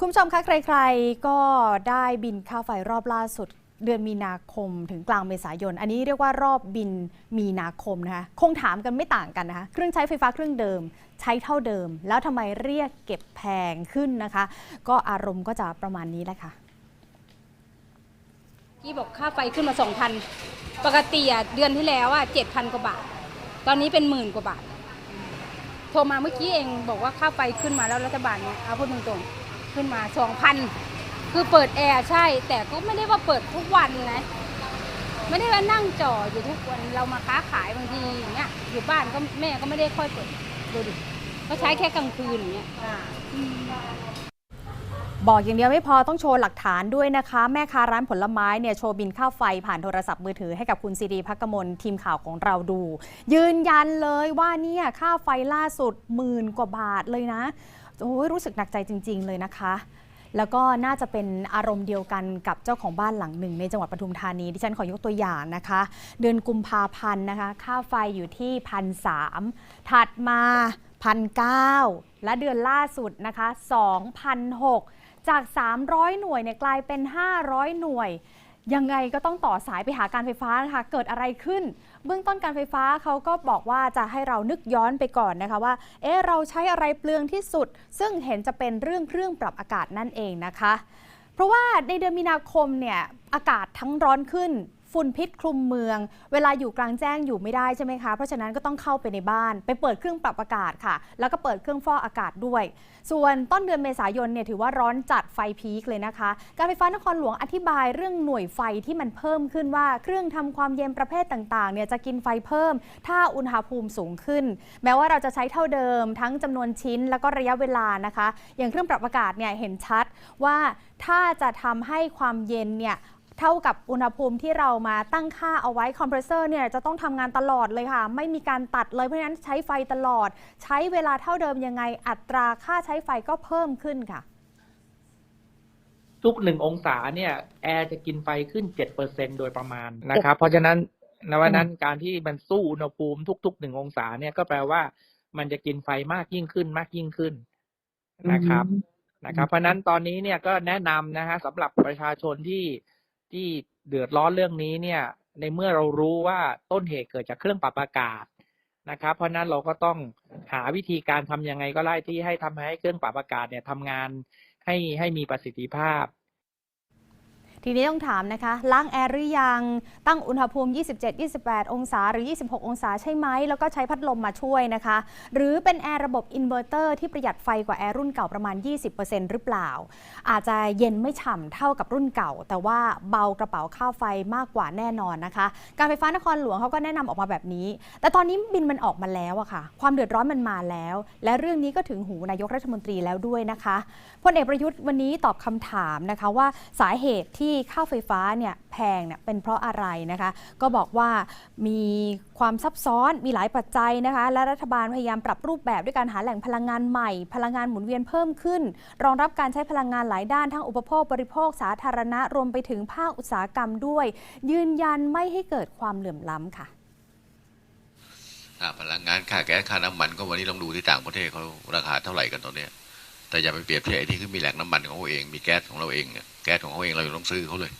คุณผู้ชมคะใครๆ ก็ได้บินค่าไฟรอบล่าสุดเดือนมีนาคมถึงกลางเมษายน อันนี้เรียกว่ารอบบินมีนาคมนะคะ คงถามกันไม่ต่างกันนะคะ เครื่องใช้ไฟฟ้าเครื่องเดิม ใช้เท่าเดิม แล้วทำไมเรียกเก็บแพงขึ้นนะคะ ก็อารมณ์ก็จะประมาณนี้แหละค่ะที่บอกค่าไฟขึ้นมาสองพันปกติอะเดือนที่แล้วอะเจ็ดพันกว่าบาท ตอนนี้เป็นหมื่นกว่าบาท โทรมาเมื่อกี้เองบอกว่าค่าไฟขึ้นมาแล้วรัฐบาลเนี่ยเอาพูดตรงๆ ขึ้นมาสองพันคือเปิดแอร์ใช่ แต่ก็ไม่ได้ว่าเปิดทุกวันนะไม่ได้ว่านั่งจ่ออยู่ทุกวันเรามาค้าขายบางทีอย่างเงี้ยอยู่บ้านก็แม่ก็ไม่ได้ค่อยเปิดดูดิก็ใช้แค่กลางคืนอย่างเงี้ยบอกอย่างเดียวไม่พอต้องโชว์หลักฐานด้วยนะคะ แม่ค้าร้านผลไม้เนี่ยโชว์บินค่าไฟผ่านโทรศัพท์มือถือให้กับคุณซีดีพักกมลทีมข่าวของเราดู ยืนยันเลยว่าเนี่ยค่าไฟล่าสุดหมื่นกว่าบาทเลยนะ โอ้ยรู้สึกหนักใจจริง ๆ เลยนะคะ แล้วก็น่าจะเป็นอารมณ์เดียวกันกับเจ้าของบ้านหลังหนึ่งในจังหวัดปทุมธานีดิฉันขอยกตัวอย่างนะคะ เดือนกุมภาพันธ์นะคะ ค่าไฟอยู่ที่พันสถัดมาพันเและเดือนล่าสุดนะคะ2,006จาก 300 หน่วยเนี่ยกลายเป็น 500 หน่วย ยังไงก็ต้องต่อสายไปหาการไฟฟ้านะคะเกิดอะไรขึ้น เบื้องต้นการไฟฟ้าเขาก็บอกว่าจะให้เรานึกย้อนไปก่อนนะคะว่า เอ๊ะเราใช้อะไรเปลืองที่สุด ซึ่งเห็นจะเป็นเรื่องเครื่องปรับอากาศนั่นเองนะคะ เพราะว่าในเดือนมีนาคมเนี่ยอากาศทั้งร้อนขึ้น ฝุ่นพิษคลุมเมือง เวลาอยู่กลางแจ้งอยู่ไม่ได้ใช่ไหมคะ เพราะฉะนั้นก็ต้องเข้าไปในบ้าน ไปเปิดเครื่องปรับอากาศค่ะ แล้วก็เปิดเครื่องฟอกอากาศด้วย ส่วนต้นเดือนเมษายนเนี่ยถือว่าร้อนจัดไฟพีคเลยนะคะ การไฟฟ้านครหลวงอธิบายเรื่องหน่วยไฟที่มันเพิ่มขึ้นว่าเครื่องทำความเย็นประเภทต่างๆเนี่ยจะกินไฟเพิ่ม ถ้าอุณหภูมิสูงขึ้น แม้ว่าเราจะใช้เท่าเดิม ทั้งจำนวนชิ้นแล้วก็ระยะเวลานะคะ อย่างเครื่องปรับอากาศเนี่ยเห็นชัดว่าถ้าจะทำให้ความเย็นเนี่ย เท่ากับอุณหภูมิที่เรามาตั้งค่าเอาไว้คอมเพรสเซอร์เนี่ยจะต้องทำงานตลอดเลยค่ะ ไม่มีการตัดเลยเพราะฉะนั้นใช้ไฟตลอด ใช้เวลาเท่าเดิมยังไง อัตราค่าใช้ไฟก็เพิ่มขึ้นค่ะ ทุกหนึ่งองศาเนี่ยแอร์จะกินไฟขึ้นเจ็ดเปอร์เซ็นโดยประมาณนะครับ เพราะฉะนั้นในวันนั้นการที่มันสู้อุณหภูมิทุกๆหนึ่งองศาเนี่ยก็แปลว่า มันจะกินไฟมากยิ่งขึ้นมากยิ่งขึ้นนะครับนะครับ เพราะฉะนั้นตอนนี้เนี่ยก็แนะนำนะฮะสำหรับประชาชนที่ ที่เดือดร้อนเรื่องนี้เนี่ย ในเมื่อเรารู้ว่าต้นเหตุเกิดจากเครื่องปรับอากาศนะครับ เพราะนั้นเราก็ต้องหาวิธีการทำยังไงก็ได้ที่ให้ทำให้เครื่องปรับอากาศเนี่ยทำงานให้ให้มีประสิทธิภาพ ทีนี้ต้องถามนะคะ ล้างแอร์หรือยัง ตั้งอุณหภูมิ 27-28 องศา หรือ 26 องศาใช่ไหม แล้วก็ใช้พัดลมมาช่วยนะคะ หรือเป็นแอร์ระบบอินเวอร์เตอร์ที่ประหยัดไฟกว่าแอร์รุ่นเก่าประมาณ 20%หรือเปล่า อาจจะเย็นไม่ฉ่ำเท่ากับรุ่นเก่า แต่ว่าเบากระเป๋าค่าไฟมากกว่าแน่นอนนะคะ การไฟฟ้านครหลวงเขาก็แนะนำออกมาแบบนี้ แต่ตอนนี้บินมันออกมาแล้วอะค่ะ ความเดือดร้อนมันมาแล้ว และเรื่องนี้ก็ถึงหูนายกรัฐมนตรีแล้วด้วยนะคะพลเอกประยุทธ์วันนี้ตอบคำถามนะคะว่าสาเหตุที่ค่าไฟฟ้าเนี่ยแพงเนี่ยเป็นเพราะอะไรนะคะ ก็บอกว่ามีความซับซ้อนมีหลายปัจจัยนะคะ และรัฐบาลพยายามปรับรูปแบบด้วยการหาแหล่งพลังงานใหม่ พลังงานหมุนเวียนเพิ่มขึ้น รองรับการใช้พลังงานหลายด้านทั้งอุปโภคบริโภคสาธารณะรวมไปถึงภาคอุตสาหกรรมด้วย ยืนยันไม่ให้เกิดความเหลื่อมล้ำค่ะพลังงานค่าแก๊สค่าน้ำมันก็วันนี้ลองดูที่ต่างประเทศเขาราคาเท่าไหร่กันตอนนี้ แต่อย่าไปเปรียบเทียบไอ้ที่เขามีแหล่งน้ำมันของเขาเองมีแก๊สของเราเองเนี่ยแก๊สของเขาเองเรายังต้องซื้อเขาเลย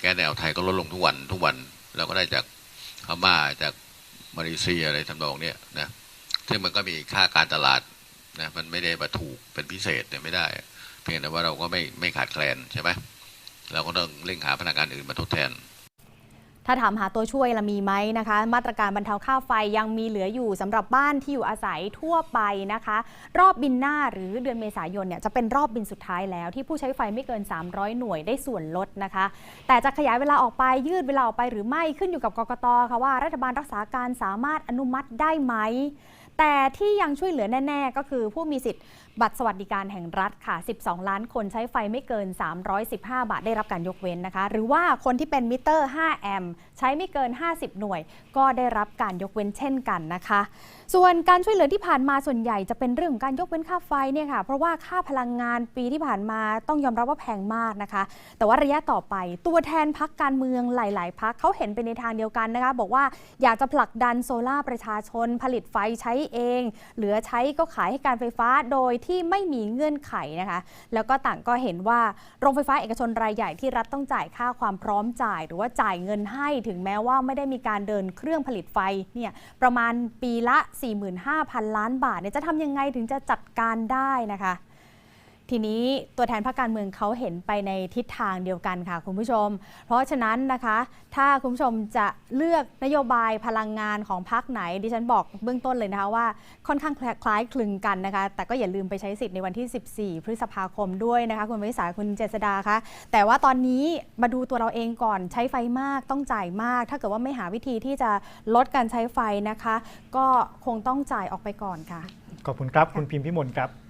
แก๊สในอ่าวไทยก็ลดลงทุกวันทุกวันเราก็ได้จากพม่าจากมาเลเซียอะไรทำนองเนี้ยนะซึ่งมันก็มีค่าการตลาดนะมันไม่ได้มาถูกเป็นพิเศษเนี่ยไม่ได้ เพียงแต่ว่าเราก็ไม่ไม่ขาดแคลนใช่ไหมเราก็ต้องเร่งหาพนักงานอื่นมาทดแทน ถ้าถามหาตัวช่วยละมีไหมนะคะ มาตรการบรรเทาค่าไฟยังมีเหลืออยู่สำหรับบ้านที่อยู่อาศัยทั่วไปนะคะ รอบบินหน้าหรือเดือนเมษายนเนี่ยจะเป็นรอบบินสุดท้ายแล้วที่ผู้ใช้ไฟไม่เกิน 300 หน่วยได้ส่วนลดนะคะ แต่จะขยายเวลาออกไปยืดเวลาออกไปหรือไม่ขึ้นอยู่กับกกตค่ะว่ารัฐบาลรักษาการสามารถอนุมัติได้ไหม แต่ที่ยังช่วยเหลือแน่ ๆ ก็คือผู้มีสิทธิ์บัตรสวัสดิการแห่งรัฐค่ะ 12 ล้านคนใช้ไฟไม่เกิน 315 บาทได้รับการยกเว้นนะคะ หรือว่าคนที่เป็นมิเตอร์ 5 แอมป์ใช้ไม่เกิน 50 หน่วย ก็ได้รับการยกเว้นเช่นกันนะคะ ส่วนการช่วยเหลือที่ผ่านมาส่วนใหญ่จะเป็นเรื่องการยกเว้นค่าไฟเนี่ยค่ะ เพราะว่าค่าพลังงานปีที่ผ่านมาต้องยอมรับว่าแพงมากนะคะ แต่ว่าระยะต่อไปตัวแทนพักการเมืองหลาย ๆพักเขาเห็นเป็นในทางเดียวกันนะคะ บอกว่าอยากจะผลักดันโซล่าประชาชนผลิตไฟใช้เอง เหลือใช้ก็ขายให้การไฟฟ้าโดยที่ไม่มีเงื่อนไขนะคะ แล้วก็ต่างก็เห็นว่าโรงไฟฟ้าเอกชนรายใหญ่ที่รัฐต้องจ่ายค่าความพร้อมจ่าย หรือว่าจ่ายเงินให้ถึงแม้ว่าไม่ได้มีการเดินเครื่องผลิตไฟเนี่ยประมาณปีละ 45,000 ล้านบาทเนี่ยจะทำยังไงถึงจะจัดการได้นะคะ ทีนี้ตัวแทนพรรคการเมืองเขาเห็นไปในทิศทางเดียวกันค่ะคุณผู้ชม เพราะฉะนั้นนะคะ ถ้าคุณผู้ชมจะเลือกนโยบายพลังงานของพรรคไหน ดิฉันบอกเบื้องต้นเลยนะคะว่าค่อนข้างคล้ายคลึงกันนะคะ แต่ก็อย่าลืมไปใช้สิทธิ์ในวันที่ 14 พฤษภาคมด้วยนะคะคุณวิสาคุณเจษดาคะแต่ว่าตอนนี้มาดูตัวเราเองก่อนใช้ไฟมากต้องจ่ายมาก ถ้าเกิดว่าไม่หาวิธีที่จะลดการใช้ไฟนะคะ ก็คงต้องจ่ายออกไปก่อนค่ะ ขอบคุณครับ คุณพิมพ์พิมลครับ